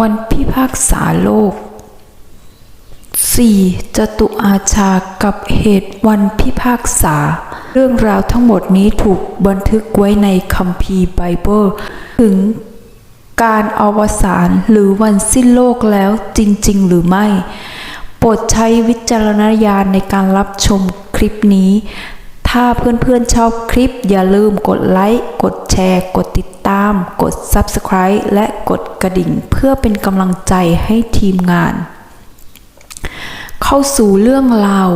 วันพิพากษาโลก 4. จตุอาชากับเหตุวันพิพากษา เรื่องราวทั้งหมดนี้ถูกบันทึกไว้ในคัมภีร์ไบเบิลถึงการอวสานหรือวันสิ้นโลกแล้วจริง ๆ หรือไม่ โปรดใช้วิจารณญาณในการรับชมคลิปนี้ ถ้าเพื่อนๆชอบคลิปอย่าลืมกดไลค์ กดแชร์ กดติดตาม กด Subscribe และกดกระดิ่งเพื่อเป็นกำลังใจให้ทีมงาน เข้าสู่เรื่องราว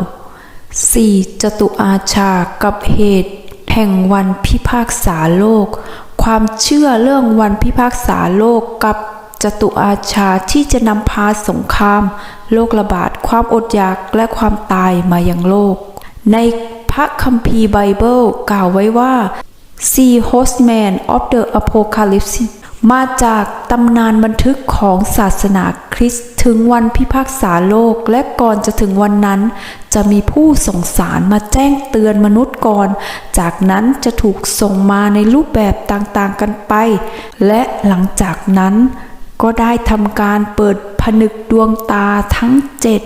4. จตุอาชากับเหตุ แห่งวันพิพากษาโลก ความเชื่อเรื่องวันพิพากษาโลกกับจตุอาชาที่จะนำพาสงคราม โรคระบาด ความอดอยากและความตายมายังโลก ใน ระคัมภีร์ไบเบิลกล่าวไว้ว่า Sea Horsemen of the Apocalypse มาจากตำนานบันทึกของศาสนาคริสต์ถึงวันพิพากษาโลกและก่อนจะถึงวันนั้น จะมีผู้ส่งสารมาแจ้งเตือนมนุษย์ก่อน จากนั้นจะถูกส่งมาในรูปแบบต่างๆกันไป และหลังจากนั้นก็ได้ทำการเปิดผนึกดวงตาทั้งเจ็ด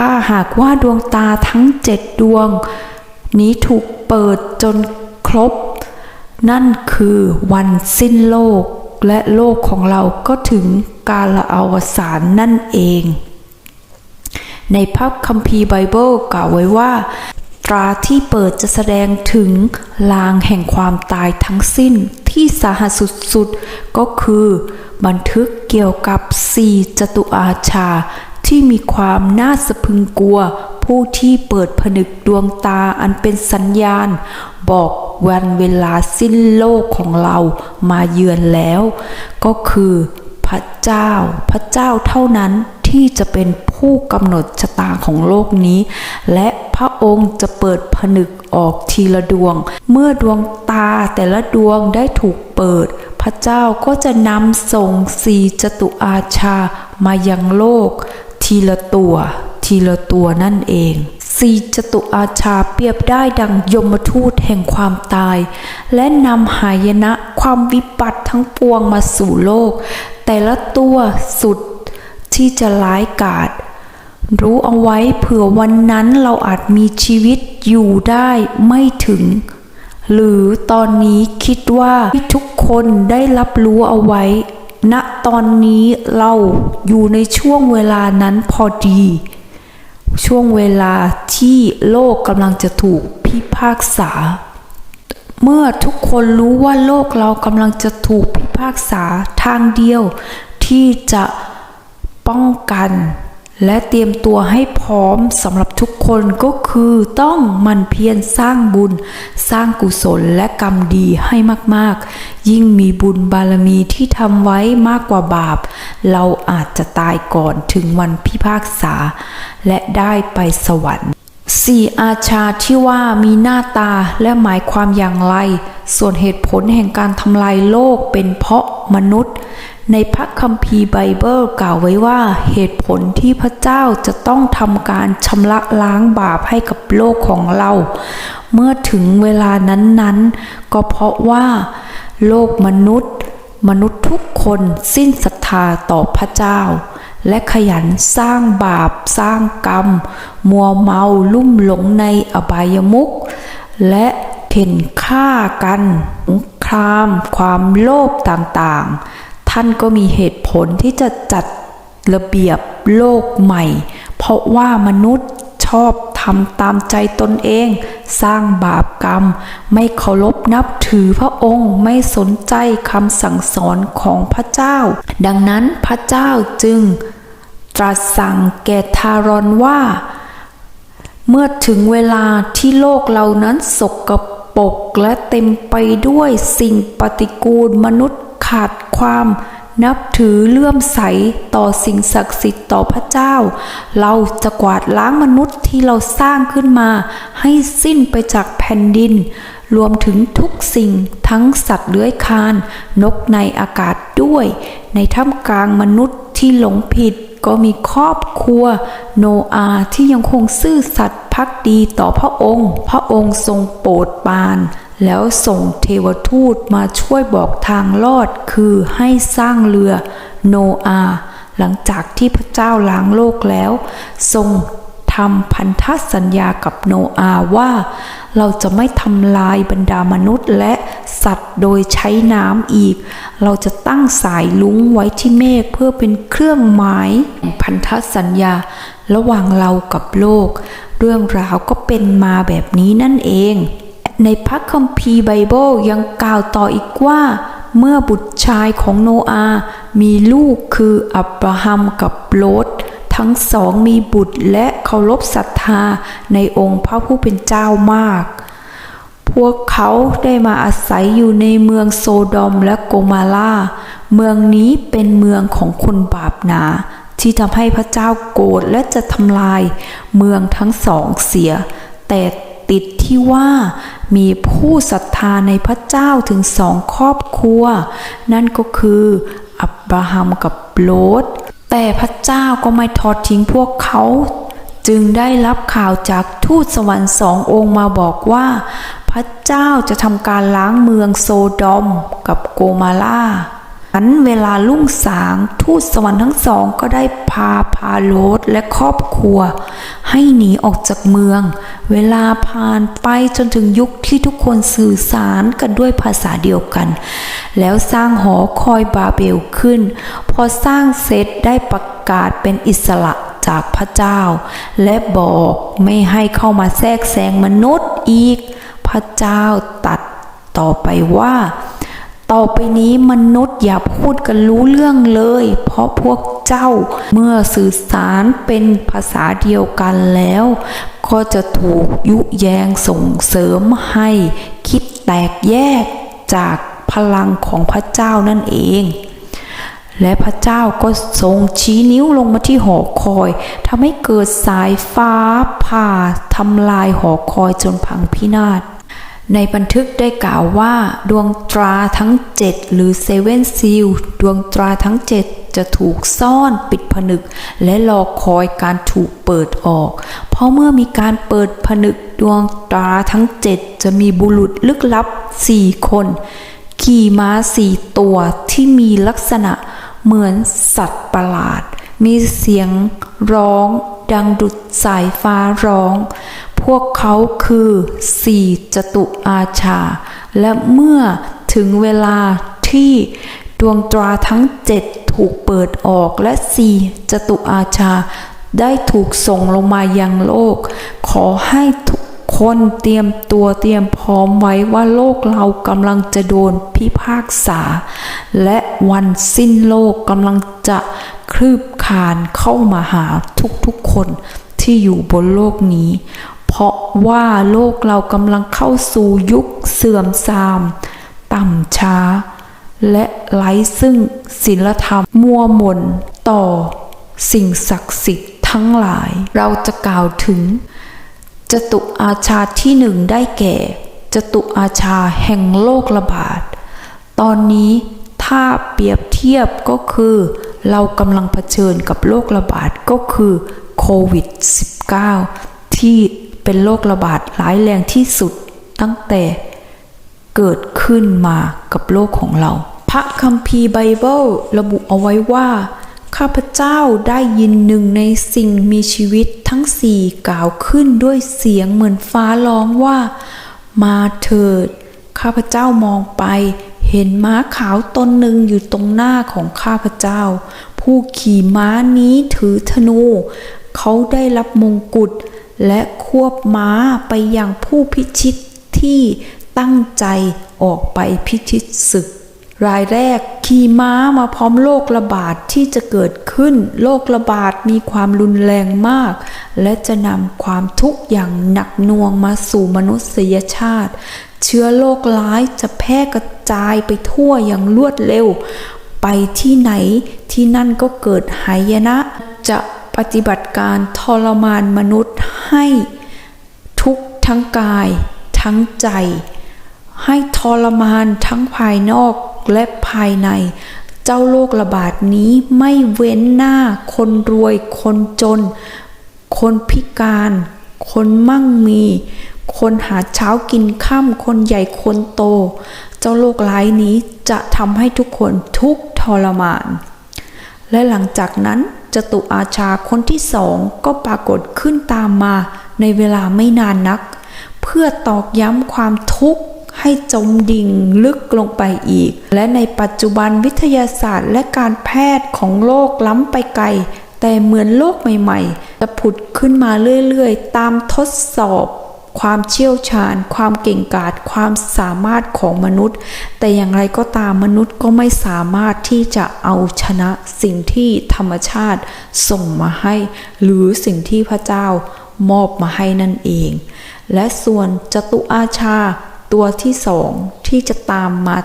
ถ้าหากว่าดวงตาทั้งเจ็ดดวง นี้ถูกเปิดจนครบ นั่นคือวันสิ้นโลกและโลกของเราก็ถึงกาลอวสานนั่นเอง ในพระคัมภีร์ไบเบิลกล่าวไว้ว่า ตราที่เปิดจะแสดงถึงลางแห่งความตายทั้งสิ้นที่สาหัสสุดๆ ก็คือ บันทึกเกี่ยวกับสี่จตุอาชา ที่มีความน่าสะพึงกลัว ผู้ที่เปิดผนึกดวงตาอันเป็นสัญญาณ บอกวันเวลาสิ้นโลกของเรามาเยือนแล้ว ก็คือพระเจ้า พระเจ้าเท่านั้นที่จะเป็นผู้กำหนดชะตาของโลกนี้ และพระองค์จะเปิดผนึกออกทีละดวง เมื่อดวงตาแต่ละดวงได้ถูกเปิด พระเจ้าก็จะนำส่งสีจตุอาชามายังโลก ทีละตัว ทีละตัวนั่นเองสีจตุอาชาเปรียบได้ดังยมทูตแห่งความตาย และนำหายนะความวิบัติทั้งปวงมาสู่โลก แต่ละตัวสุดที่จะร้ายกาจรู้เอาไว้เผื่อวันนั้นเราอาจมีชีวิตอยู่ได้ไม่ถึง หรือตอนนี้คิดว่าทุกคนได้รับรู้เอาไว้ ณตอนนี้เราอยู่ในช่วงเวลานั้นพอดี ช่วงเวลาที่โลกกำลังจะถูกพิพากษา เมื่อทุกคนรู้ว่าโลกเรากำลังจะถูกพิพากษาทางเดียวที่จะป้องกัน และเตรียมตัวให้พร้อมสำหรับทุกคนก็คือต้องมันเพียรสร้างบุญ สร้างกุศลและกรรมดีให้มากๆ ยิ่งมีบุญบารมีที่ทำไว้มากกว่าบาป เราอาจจะตายก่อนถึงวันพิพากษา และได้ไปสวรรค์สี่อาชาที่ว่ามีหน้าตาและหมายความอย่างไร ส่วนเหตุผลแห่งการทำลายโลกเป็นเพราะมนุษย์ ในพระคัมภีร์ไบเบิลกล่าวไว้ว่าเหตุผลที่พระเจ้าจะต้องทำการชำระล้างบาปให้กับโลกของเรา เมื่อถึงเวลานั้นๆ ก็เพราะว่า โลกมนุษย์ มนุษย์ทุกคนสิ้นศรัทธาต่อพระเจ้า และขยันสร้างบาปสร้างกรรม มัวเมาลุ่มหลงในอบายมุขและเพ่นฆ่ากันคราม ความโลภต่างๆ ท่านก็มีเหตุผลที่จะจัดระเบียบโลกใหม่ เพราะว่ามนุษย์ชอบทำตามใจตนเอง สร้างบาปกรรม ไม่เคารพนับถือพระองค์ไม่สนใจคำสั่งสอนของพระเจ้า ดังนั้นพระเจ้าจึงตรัสสั่งแก่ทารอนว่า เมื่อถึงเวลาที่โลกเรานั้นสกปรกและเต็มไปด้วยสิ่งปฏิกูลมนุษย์ ขาดความนับถือเลื่อมใสต่อสิ่งศักดิ์สิทธิ์ต่อพระเจ้า เราจะกวาดล้างมนุษย์ที่เราสร้างขึ้นมา ให้สิ้นไปจากแผ่นดิน รวมถึงทุกสิ่งทั้งสัตว์เลื้อยคลาน นกในอากาศด้วย ในท่ามกลางมนุษย์ที่หลงผิดก็มีครอบครัว โนอาห์ที่ยังคงซื่อสัตย์พักดีต่อพระองค์ พระองค์ทรงโปรดปราน แล้วส่งเทวทูตมาช่วยบอกทางรอดคือให้สร้างเรือโนอา หลังจากที่พระเจ้าล้างโลกแล้ว ทรงทำพันธสัญญากับโนอาว่า เราจะไม่ทำลายบรรดามนุษย์และสัตว์โดยใช้น้ำอีก เราจะตั้งสายลุงไว้ที่เมฆเพื่อเป็นเครื่องหมายพันธสัญญาระหว่างเรากับโลก เรื่องราวก็เป็นมาแบบนี้นั่นเอง ในพระคัมภีร์ไบเบิลยังกล่าวต่ออีกว่า เมื่อบุตรชายของโนอาห์มีลูกคืออับราฮัมกับโลดทั้งสองมีบุตรและเคารพศรัทธาในองค์พระผู้เป็นเจ้ามาก พวกเขาได้มาอาศัยอยู่ในเมืองโซโดมและโกมาลาเมืองนี้เป็นเมืองของคนบาปหนา ที่ทำให้พระเจ้าโกรธและจะทำลาย เมืองทั้งสองเสีย แต่ติดที่ว่า มีผู้ศรัทธาในพระเจ้าถึงสองครอบครัว นั่นก็คืออับราฮัมกับโลดแต่พระเจ้าก็ไม่ทอดทิ้งพวกเขา จึงได้รับข่าวจากทูตสวรรค์สององค์มาบอกว่า พระเจ้าจะทำการล้างเมืองโซดอมกับโกมาลา อันเวลาลุ่งสางทูตสวรรค์ทั้งสองก็ได้พาพาโลดและครอบครัว ให้หนีออกจากเมือง เวลาผ่านไปจนถึงยุคที่ทุกคนสื่อสารกันด้วยภาษาเดียวกัน แล้วสร้างหอคอยบาเบลขึ้น พอสร้างเสร็จได้ประกาศเป็นอิสระจากพระเจ้า และบอกไม่ให้เข้ามาแทรกแซงมนุษย์อีก พระเจ้าตัดต่อไปว่า ต่อไปนี้มนุษย์อย่าพูดกันรู้เรื่องเลย เพราะพวกเจ้าเมื่อสื่อสารเป็นภาษาเดียวกันแล้ว ก็จะถูกยุแยงส่งเสริมให้คิดแตกแยกจากพลังของพระเจ้านั่นเอง และพระเจ้าก็ทรงชี้นิ้วลงมาที่หอคอยทำให้เกิดสายฟ้าผ่าทำลายหอคอยจนพังพินาศ ในบันทึกได้กล่าวว่า ดวงตราทั้ง 7 หรือเซเว่นซีลดวงตราทั้ง 7 จะถูกซ่อนปิดผนึก และรอคอยการถูกเปิดออก เพราะเมื่อมีการเปิดผนึกดวงตราทั้ง 7 จะมีบุรุษลึกลับ 4 คน ขี่ม้าสี่ตัวที่มีลักษณะเหมือนสัตว์ประหลาด มีเสียงร้องดังดุดสายฟ้าร้อง วกเขาคือสี่จตุอาชา และเมื่อถึงเวลาที่ดวงตราทั้งเจ็ดถูกเปิดออกและสี่จตุอาชา ได้ถูกส่งลงมายังโลก ขอให้ทุกคนเตรียมตัวเตรียมพร้อมไว้ว่าโลกเรากำลังจะโดนพิพากษา และวันสิ้นโลกกำลังจะคลืบคานเข้ามาหาทุกๆคนที่อยู่บนโลกนี้เราะว่าโลกเรากำลังเข้าสู่ยุคเสื่อมทราม ต่ำช้า และไร้ซึ่งศีลธรรมมัวหม่นต่อ สิ่งศักดิ์สิทธิ์ทั้งหลาย เราจะกล่าวถึง จตุอาชาที่หนึ่งได้แก่ จตุอาชาแห่งโรคระบาด ตอนนี้ถ้าเปรียบเทียบก็คือ เรากำลังเผชิญกับโรคระบาดก็คือโควิด -19 ที่ เป็นโรคระบาดร้ายแรงที่สุดตั้งแต่เกิดขึ้นมากับโลกของเรา พระคัมภีร์ไบเบิลระบุเอาไว้ว่า ข้าพเจ้าได้ยินหนึ่งในสิ่งมีชีวิตทั้งสี่กล่าวขึ้นด้วยเสียงเหมือนฟ้าร้องว่า มาเถิด ข้าพเจ้ามองไป เห็นม้าขาวตนหนึ่งอยู่ตรงหน้าของข้าพเจ้า ผู้ขี่ม้านี้ถือธนู เขาได้รับมงกุฎ และควบม้าไปยังผู้พิชิตที่ตั้งใจออกไปพิชิตศึก รายแรกขี่ม้ามาพร้อมโรคระบาดที่จะเกิดขึ้นโรคระบาดมีความรุนแรงมาก และจะนำความทุกข์อย่างหนักหน่วงมาสู่มนุษยชาติ เชื้อโรคร้ายจะแพร่กระจายไปทั่วอย่างรวดเร็ว ไปที่ไหนที่นั่นก็เกิดหายนะจะปฏิบัติการทรมานมนุษย์ ให้ทุกทั้งกาย ทั้งใจ ให้ทรมานทั้งภายนอกและภายใน เจ้าโรคระบาดนี้ไม่เว้นหน้า คนรวย คนจน คนพิการ คนมั่งมี คนหาเช้ากินค่ำคนใหญ่คนโต เจ้าโรคร้ายนี้จะทำให้ทุกคนทุกทรมาน และหลังจากนั้น จตุอาชาคนที่สองก็ปรากฏขึ้นตามมาในเวลาไม่นานนัก เพื่อตอกย้ำความทุกข์ให้จมดิ่งลึกลงไปอีก และในปัจจุบันวิทยาศาสตร์และการแพทย์ของโลกล้ำไปไกล แต่เหมือนโลกใหม่ ๆ จะผุดขึ้นมาเรื่อย ๆ ตามทดสอบ ความเชี่ยวชาญ ความเก่งกาจความสามารถของมนุษย์ แต่อย่างไรก็ตามมนุษย์ก็ไม่สามารถที่จะเอาชนะสิ่งที่ธรรมชาติส่งมาให้ หรือสิ่งที่พระเจ้ามอบมาให้นั่นเอง และส่วนจตุอาชาตัวที่สองที่จะตามมา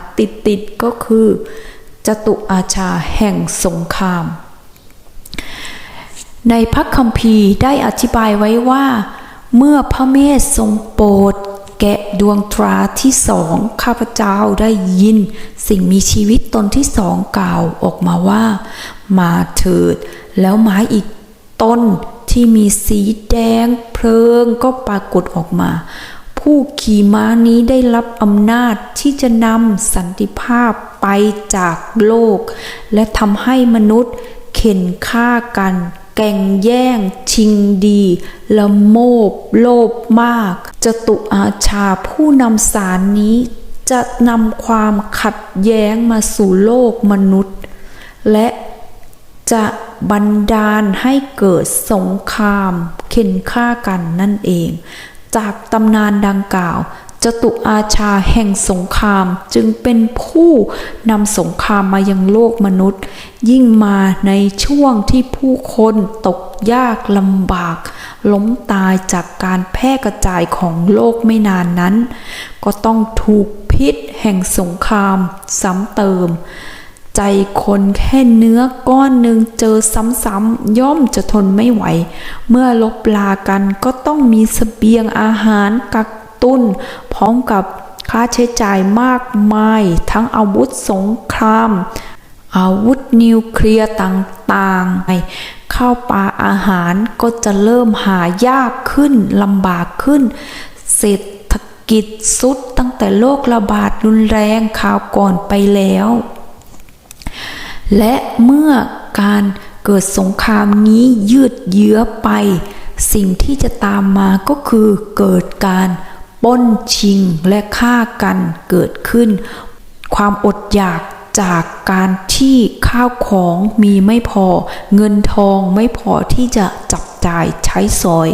ติดๆก็คือจตุอาชาแห่งสงคราม ในพระคัมภีร์ได้อธิบายไว้ว่า เมื่อพระเมธทรงโปรดแกะดวงตราที่สองข้าพเจ้าได้ยิน สิ่งมีชีวิตตนที่สองกล่าวออกมาว่า มาเถิด แล้วไม้อีกต้นที่มีสีแดงเพลิงก็ปรากฏออกมา ผู้ขี่ม้านี้ได้รับอำนาจที่จะนำสันติภาพไปจากโลก และทำให้มนุษย์เข็นฆ่ากัน แก่งแย่ง ชิงดีละโมบ โลภมากจตุอาชาผู้นำสารนี้ จะนำความขัดแย้งมาสู่โลกมนุษย์ และจะบันดาลให้เกิดสงคราม เข็นฆ่ากันนั่นเอง จากตำนานดังกล่าว จตุอาชาแห่งสงครามจึงเป็นผู้นำสงครามมายังโลกมนุษย์ ยิ่งมาในช่วงที่ผู้คนตกยากลำบาก ล้มตายจากการแพร่กระจายของโลกไม่นานนั้น ก็ต้องถูกพิษแห่งสงครามซ้ำเติม ใจคนแค่เนื้อก้อนหนึ่งเจอซ้ำๆย่อมจะทนไม่ไหว เมื่อลบลากันก็ต้องมีสเสบียงอาหารกัก ตุนพร้อมกับค่าใช้จ่ายมากมาย ทั้งอาวุธสงคราม อาวุธนิวเคลียร์ต่างๆข้าวปลาอาหารก็จะเริ่มหายากขึ้นลำบากขึ้น เศรษฐกิจสุดตั้งแต่โรคระบาดรุนแรงข่าวก่อนไปแล้ว และเมื่อการเกิดสงครามนี้ยืดเยื้อไป สิ่งที่จะตามมาก็คือเกิดการ ป้นชิงและฆ่ากันเกิดขึ้น ความอดอยากจากการที่ข้าวของมีไม่พอ เงินทองไม่พอที่จะจับจ่ายใช้สอย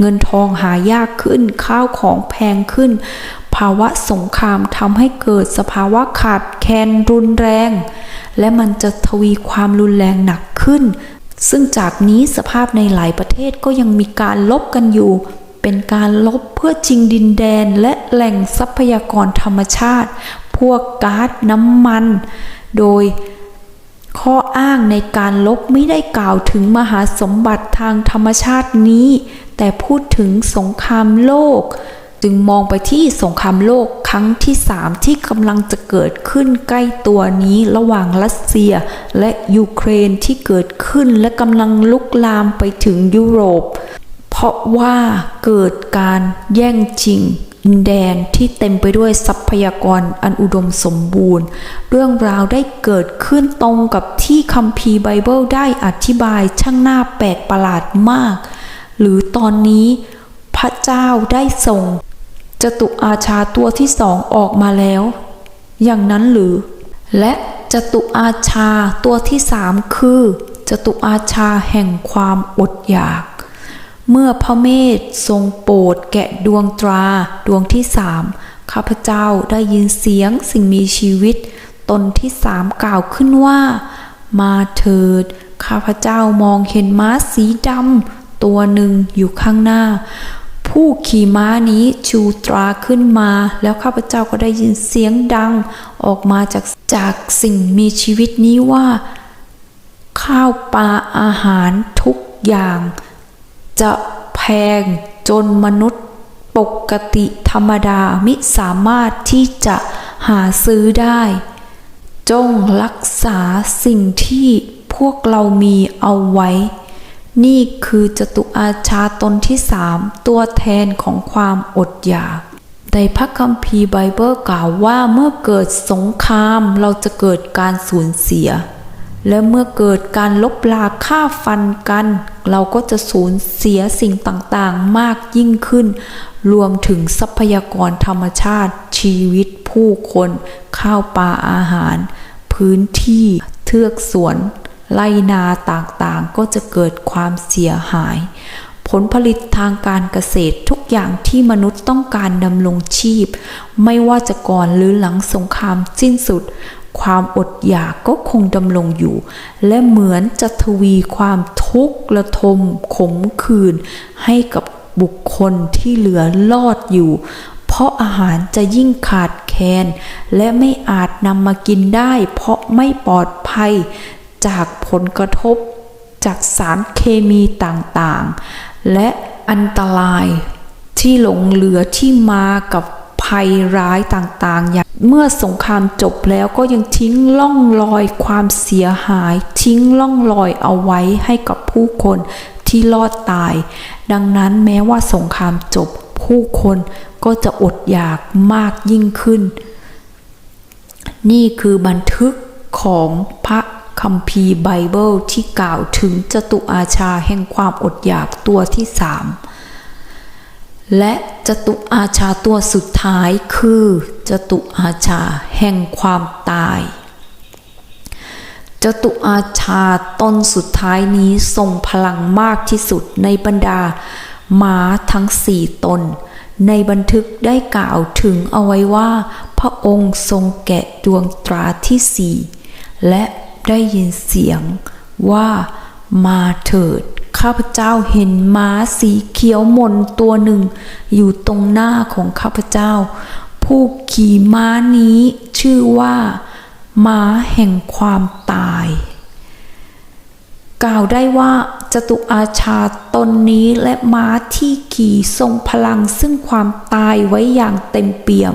เงินทองหายากขึ้น ข้าวของแพงขึ้น ภาวะสงครามทำให้เกิดสภาวะขาดแคลนรุนแรง และมันจะทวีความรุนแรงหนักขึ้น ซึ่งจากนี้สภาพในหลายประเทศก็ยังมีการลบกันอยู่ เป็นการลบเพื่อชิงดินแดนและแหล่งทรัพยากรธรรมชาติ พวกก๊าซน้ำมัน โดยข้ออ้างในการลบไม่ได้กล่าวถึงมหาสมบัติทางธรรมชาตินี้ แต่พูดถึงสงครามโลก จึงมองไปที่สงครามโลกครั้งที่สามที่กำลังจะเกิดขึ้นใกล้ตัวนี้ระหว่างรัสเซีย และยูเครนที่เกิดขึ้นและกำลังลุกลามไปถึงยุโรป เพราะว่าเกิดการแย่งชิงดินแดนที่เต็มไปด้วยทรัพยากรอันอุดมสมบูรณ์ เรื่องราวได้เกิดขึ้นตรงกับที่คัมภีร์ไบเบิลได้อธิบายช่างน่าแปลกประหลาดมาก หรือตอนนี้พระเจ้าได้ส่งจตุอาชาตัวที่สองออกมาแล้ว อย่างนั้นหรือ และจตุอาชาตัวที่สามคือจตุอาชาแห่งความอดอยาก เมื่อพระเมธทรงโปรดแกะดวงตราดวงที่สามข้าพเจ้าได้ยินเสียงสิ่งมีชีวิต ตนที่สามกล่าวขึ้นว่า มาเถิด ข้าพเจ้ามองเห็นม้าสีดำตัวหนึ่งอยู่ข้างหน้า ผู้ขี่ม้านี้ชูตราขึ้นมา แล้วข้าพเจ้าก็ได้ยินเสียงดัง ออกมาจากจากสิ่งมีชีวิตนี้ว่า ข้าวปลาอาหารทุกอย่าง จะแพงจนมนุษย์ปกติธรรมดามิสามารถที่จะหาซื้อได้ จงรักษาสิ่งที่พวกเรามีเอาไว้ นี่คือจตุอาชาตนที่สามตัวแทนของความอดอยากในพระคัมภีร์ไบเบิลกล่าวว่าเมื่อเกิดสงครามเราจะเกิดการสูญเสีย และเมื่อเกิดการลบลาฆ่าฟันกัน เราก็จะสูญเสียสิ่งต่างๆ มากยิ่งขึ้น รวมถึงทรัพยากรธรรมชาติ ชีวิตผู้คน ข้าวปลาอาหาร พื้นที่เทือกสวนไรนาต่างๆ ก็จะเกิดความเสียหาย ผลผลิตทางการเกษตรทุกอย่างที่มนุษย์ต้องการดำรงชีพ ไม่ว่าจะก่อนหรือหลังสงครามสิ้นสุด ความอดอยากก็คงดำรงอยู่ และเหมือนจะทวีความทุกข์ระทมขมขื่นให้กับบุคคลที่เหลือรอดอยู่ เพราะอาหารจะยิ่งขาดแคลนและไม่อาจนำมากินได้ เพราะไม่ปลอดภัยจากผลกระทบจากสารเคมีต่างๆ และอันตรายที่หลงเหลือที่มากับ ภัยร้ายต่างๆ อย่างเมื่อสงครามจบแล้วก็ยังทิ้งล่องรอยความเสียหาย ทิ้งล่องรอยเอาไว้ให้กับผู้คนที่รอดตาย ดังนั้นแม้ว่าสงครามจบผู้คนก็จะอดอยากมากยิ่งขึ้น นี่คือบันทึกของพระคัมภีร์ไบเบิลที่กล่าวถึงจตุอาชาแห่งความอดอยากตัวที่สาม และจตุอาชาตัวสุดท้ายคือจตุอาชาแห่งความตายจตุอาชาตนสุดท้ายนี้ทรงพลังมากที่สุดในบรรดาม้าทั้งสี่ตน ในบันทึกได้กล่าวถึงเอาไว้ว่า พระองค์ทรงแกะดวงตราที่สี่และได้ยินเสียงว่ามาเถิด ข้าพเจ้าเห็นม้าสีเขียวมนตัวหนึ่ง อยู่ตรงหน้าของข้าพเจ้า ผู้ขี่ม้านี้ชื่อว่า ม้าแห่งความตาย กล่าวได้ว่าจตุอาชาตนนี้และม้าที่ขี่ทรงพลังซึ่งความตายไว้อย่างเต็มเปี่ยม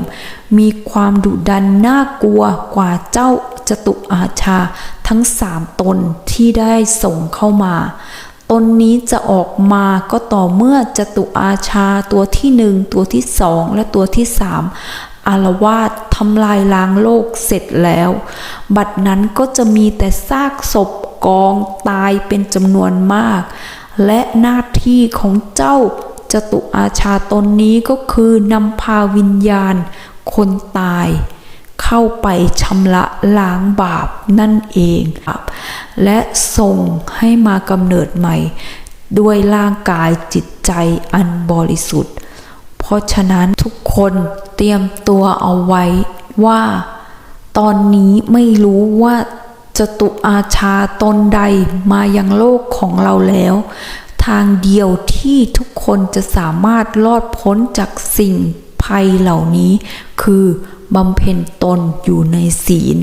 มีความดุดันน่ากลัวกว่าเจ้าจตุอาชาทั้งสามตนที่ได้ส่งเข้ามา ตนนี้จะออกมาก็ต่อเมื่อจตุอาชาตัวที่หนึ่งตัวที่สองและตัวที่สามอารวาสทำลายล้างโลกเสร็จแล้ว บัดนั้นก็จะมีแต่ซากศพกองตายเป็นจำนวนมาก และหน้าที่ของเจ้าจตุอาชาตนนี้ก็คือนำพาวิญญาณ คนตาย เข้าไปชำระล้างบาปนั่นเองครับและส่งให้มากำเนิดใหม่ ด้วยร่างกายจิตใจอันบริสุทธิ์ เพราะฉะนั้นทุกคนเตรียมตัวเอาไว้ว่า ตอนนี้ไม่รู้ว่าจตุอาชาตนใดมายังโลกของเราแล้ว ทางเดียวที่ทุกคนจะสามารถรอดพ้นจากสิ่ง ภัยเหล่านี้ คือบำเพ็ญตนอยู่ในศีล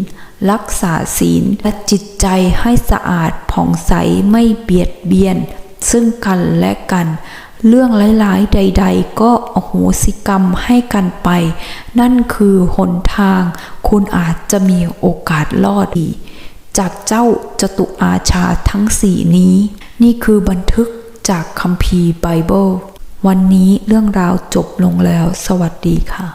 รักษาศีลและจิตใจให้สะอาดผ่องใสไม่เบียดเบียน ซึ่งกันและกัน เรื่องหลายๆ ใด ๆ ก็อโหสิกรรมให้กันไป นั่นคือหนทาง คุณอาจจะมีโอกาสรอดอีจากเจ้าจตุอาชาทั้งสี่นี้ นี่คือบันทึกจากคัมภีร์ไบเบิล วันนี้เรื่องราวจบลงแล้ว สวัสดีค่ะ